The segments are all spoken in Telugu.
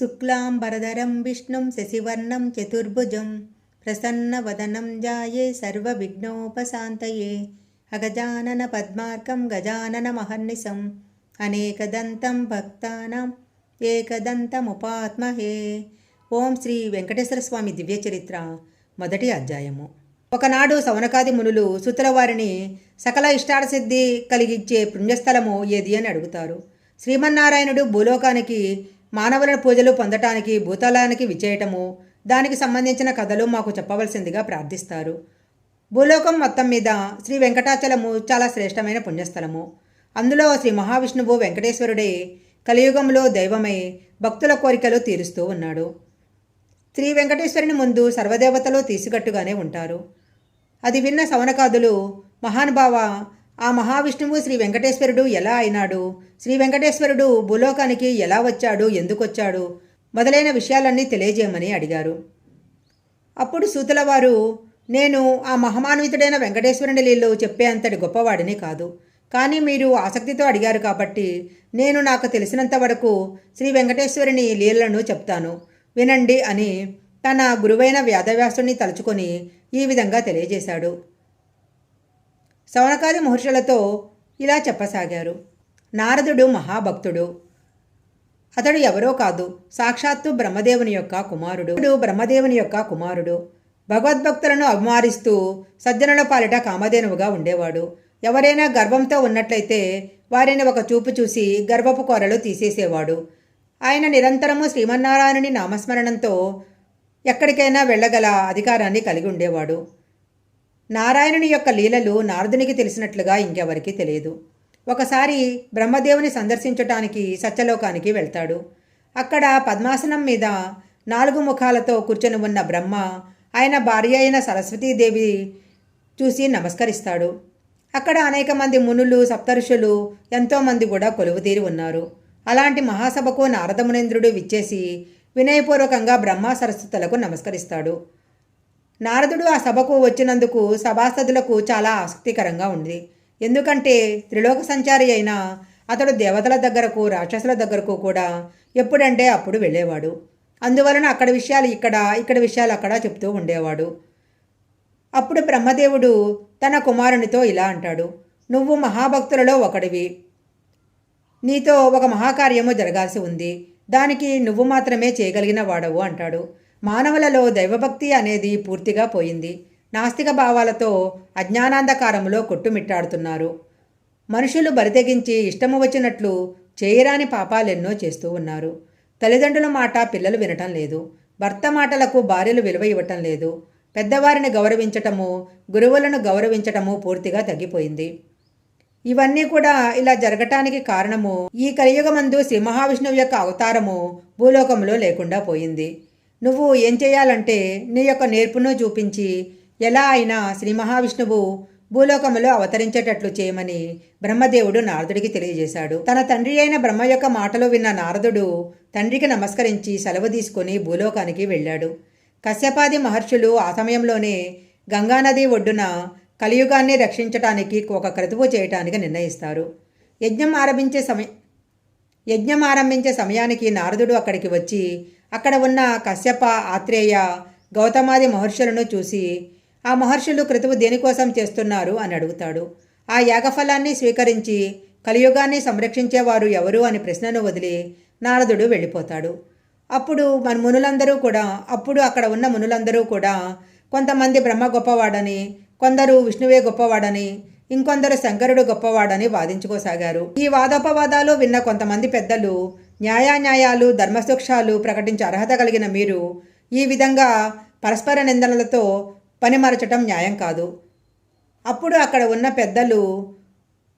శుక్లాంబరధరం విష్ణుం శశివర్ణం చతుర్భుజం ప్రసన్నవదనం జాయే సర్వవిఘ్నోపశాంతయే అగజానన పద్మార్కం గజానన మహర్నిశం అనేకదంతం భక్తానాం ఏకదంతముపాత్మహే. ఓం శ్రీ వెంకటేశ్వర స్వామి దివ్య చరిత్ర మొదటి అధ్యాయము. ఒకనాడు సవనకాది మునులు సుతులవారిని సకల ఇష్టార్థసిద్ధి కలిగించే పుణ్యస్థలము ఏది అని అడుగుతారు. శ్రీమన్నారాయణుడు భూలోకానికి మానవుల పూజలు పొందటానికి భూతలానికి విచేయటము దానికి సంబంధించిన కథలు మాకు చెప్పవలసిందిగా ప్రార్థిస్తారు. భూలోకం మొత్తం మీద శ్రీ వెంకటాచలము చాలా శ్రేష్టమైన పుణ్యస్థలము. అందులో శ్రీ మహావిష్ణువు వెంకటేశ్వరుడే కలియుగంలో దైవమై భక్తుల కోరికలు తీరుస్తూ ఉన్నాడు. శ్రీ వెంకటేశ్వరుని ముందు సర్వదేవతలు తీసికట్టుగానే ఉంటారు. అది విన్న సవనకాదులు మహానుభావ ఆ మహావిష్ణువు శ్రీ వెంకటేశ్వరుడు ఎలా అయినాడు? శ్రీ వెంకటేశ్వరుడు భూలోకానికి ఎలా వచ్చాడు? ఎందుకొచ్చాడు మొదలైన విషయాలన్నీ తెలియజేయమని అడిగారు. అప్పుడు సూతులవారు నేను ఆ మహమాన్వితుడైన వెంకటేశ్వరుని లీలు చెప్పే అంతటి గొప్పవాడిని కాదు. కానీ మీరు ఆసక్తితో అడిగారు కాబట్టి నేను నాకు తెలిసినంత వరకు శ్రీ వెంకటేశ్వరుని లీలలను చెప్తాను. వినండి అని తన గురువైన వ్యాధవ్యాసుని తలుచుకొని ఈ విధంగా తెలియజేశాడు. సవనకాది మహర్షులతో ఇలా చెప్పసాగారు. నారదుడు మహాభక్తుడు. అతడు ఎవరో కాదు సాక్షాత్తు బ్రహ్మదేవుని యొక్క కుమారుడు. బ్రహ్మదేవుని యొక్క కుమారుడు. భగవద్భక్తులను అభిమానిస్తూ సజ్జనుల పాలిట కామధేనువుగా ఉండేవాడు. ఎవరైనా గర్భంతో ఉన్నట్లయితే వారిని ఒక చూపు చూసి గర్భపు కోరలు తీసేసేవాడు. ఆయన నిరంతరము శ్రీమన్నారాయణుని నామస్మరణంతో ఎక్కడికైనా వెళ్ళగల అధికారాన్ని కలిగి ఉండేవాడు. నారాయణుని యొక్క లీలలు నారదునికి తెలిసినట్లుగా ఇంకెవరికీ తెలియదు. ఒకసారి బ్రహ్మదేవుని సందర్శించటానికి సత్యలోకానికి వెళ్తాడు. అక్కడ పద్మాసనం మీద నాలుగు ముఖాలతో కూర్చొని ఉన్న బ్రహ్మ ఆయన భార్య అయిన సరస్వతీదేవి చూసి నమస్కరిస్తాడు. అక్కడ అనేక మంది మునులు సప్తరుషులు ఎంతోమంది కూడా కొలువుతీరి ఉన్నారు. అలాంటి మహాసభకు నారదమునేంద్రుడు విచ్చేసి వినయపూర్వకంగా బ్రహ్మ సరస్వతులకు నమస్కరిస్తాడు. నారదుడు ఆ సభకు వచ్చినందుకు సభాసదులకు చాలా ఆసక్తికరంగా ఉంది. ఎందుకంటే త్రిలోక సంచారి అయిన అతడు దేవతల దగ్గరకు రాక్షసుల దగ్గరకు కూడా ఎప్పుడంటే అప్పుడు వెళ్ళేవాడు. అందువలన అక్కడ విషయాలు ఇక్కడ ఇక్కడ విషయాలు అక్కడ చెప్తూ ఉండేవాడు. అప్పుడు బ్రహ్మదేవుడు తన కుమారునితో ఇలా అంటాడు నువ్వు మహాభక్తులలో ఒకడివి. నీతో ఒక మహాకార్యము జరగాల్సి ఉంది. దానికి నువ్వు మాత్రమే చేయగలిగిన వాడవు అంటాడు. మానవులలో దైవభక్తి అనేది పూర్తిగా పోయింది. నాస్తిక భావాలతో అజ్ఞానాంధకారంలో కొట్టుమిట్టాడుతున్నారు. మనుషులు బరితెగించి ఇష్టము వచ్చినట్లు చేయరాని పాపాలెన్నో చేస్తూ ఉన్నారు. తల్లిదండ్రుల మాట పిల్లలు వినటం లేదు. భర్త మాటలకు భార్యలు విలువ ఇవ్వటం లేదు. పెద్దవారిని గౌరవించటము గురువులను గౌరవించటము పూర్తిగా తగ్గిపోయింది. ఇవన్నీ కూడా ఇలా జరగటానికి కారణము ఈ కలియుగమందు శ్రీ మహావిష్ణువు యొక్క అవతారము భూలోకంలో లేకుండా పోయింది. నువ్వు ఏం చేయాలంటే నీ యొక్క నేర్పును చూపించి ఎలా అయినా శ్రీ మహావిష్ణువు భూలోకములో అవతరించేటట్లు చేయమని బ్రహ్మదేవుడు నారదుడికి తెలియజేశాడు. తన తండ్రి అయిన బ్రహ్మ యొక్క మాటలు విన్న నారదుడు తండ్రికి నమస్కరించి సెలవు తీసుకొని భూలోకానికి వెళ్ళాడు. కశ్యపాది మహర్షులు ఆ సమయంలోనే గంగానది ఒడ్డున కలియుగాన్ని రక్షించటానికి ఒక క్రతువు చేయటానికి నిర్ణయిస్తారు. యజ్ఞం ఆరంభించే సమయ యజ్ఞం ఆరంభించే సమయానికి నారదుడు అక్కడికి వచ్చి అక్కడ ఉన్న కశ్యప ఆత్రేయ గౌతమాది మహర్షులను చూసి ఆ మహర్షులు క్రతువు దేనికోసం చేస్తున్నారు? అని అడుగుతాడు. ఆ యాగఫలాన్ని స్వీకరించి కలియుగాన్ని సంరక్షించేవారు ఎవరు అని ప్రశ్నను వదిలి నారదుడు వెళ్ళిపోతాడు. అప్పుడు మన మునులందరూ కూడా అప్పుడు అక్కడ ఉన్న మునులందరూ కూడా కొంతమంది బ్రహ్మ గొప్పవాడని కొందరు విష్ణువే గొప్పవాడని ఇంకొందరు శంకరుడు గొప్పవాడని వాదించుకోసాగారు. ఈ వాదోపవాదాలు విన్న కొంతమంది పెద్దలు న్యాయాన్యాయాలు ధర్మసూక్షాలు ప్రకటించే అర్హత కలిగిన మీరు ఈ విధంగా పరస్పర నిందనలతో పనిమరచటం న్యాయం కాదు. అప్పుడు అక్కడ ఉన్న పెద్దలు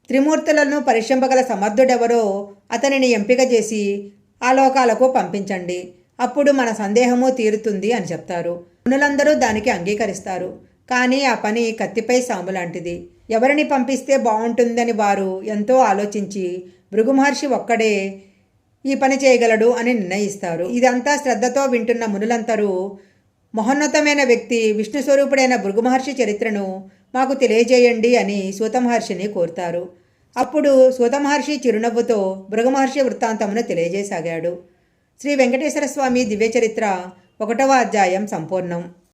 త్రిమూర్తులను పరిశ్రమగల సమర్థుడెవరో అతనిని ఎంపిక చేసి ఆ లోకాలకు పంపించండి. అప్పుడు మన సందేహము తీరుతుంది అని చెప్తారు. మునులందరూ దానికి అంగీకరిస్తారు. కానీ ఆ పని కత్తిపై సాము లాంటిది. ఎవరిని పంపిస్తే బాగుంటుందని వారు ఎంతో ఆలోచించి భృగు మహర్షి ఒక్కడే ఈ పని చేయగలడు అని నిర్ణయిస్తారు. ఇదంతా శ్రద్ధతో వింటున్న మునులంతరూ మహోన్నతమైన వ్యక్తి విష్ణు స్వరూపుడైన భృగుమహర్షి చరిత్రను మాకు తెలియజేయండి అని సూతమహర్షిని కోరుతారు. అప్పుడు సూతమహర్షి చిరునవ్వుతో భృగమహర్షి వృత్తాంతమును తెలియజేసాగాడు. శ్రీ వెంకటేశ్వర స్వామి దివ్యచరిత్ర ఒకటవ అధ్యాయం సంపూర్ణం.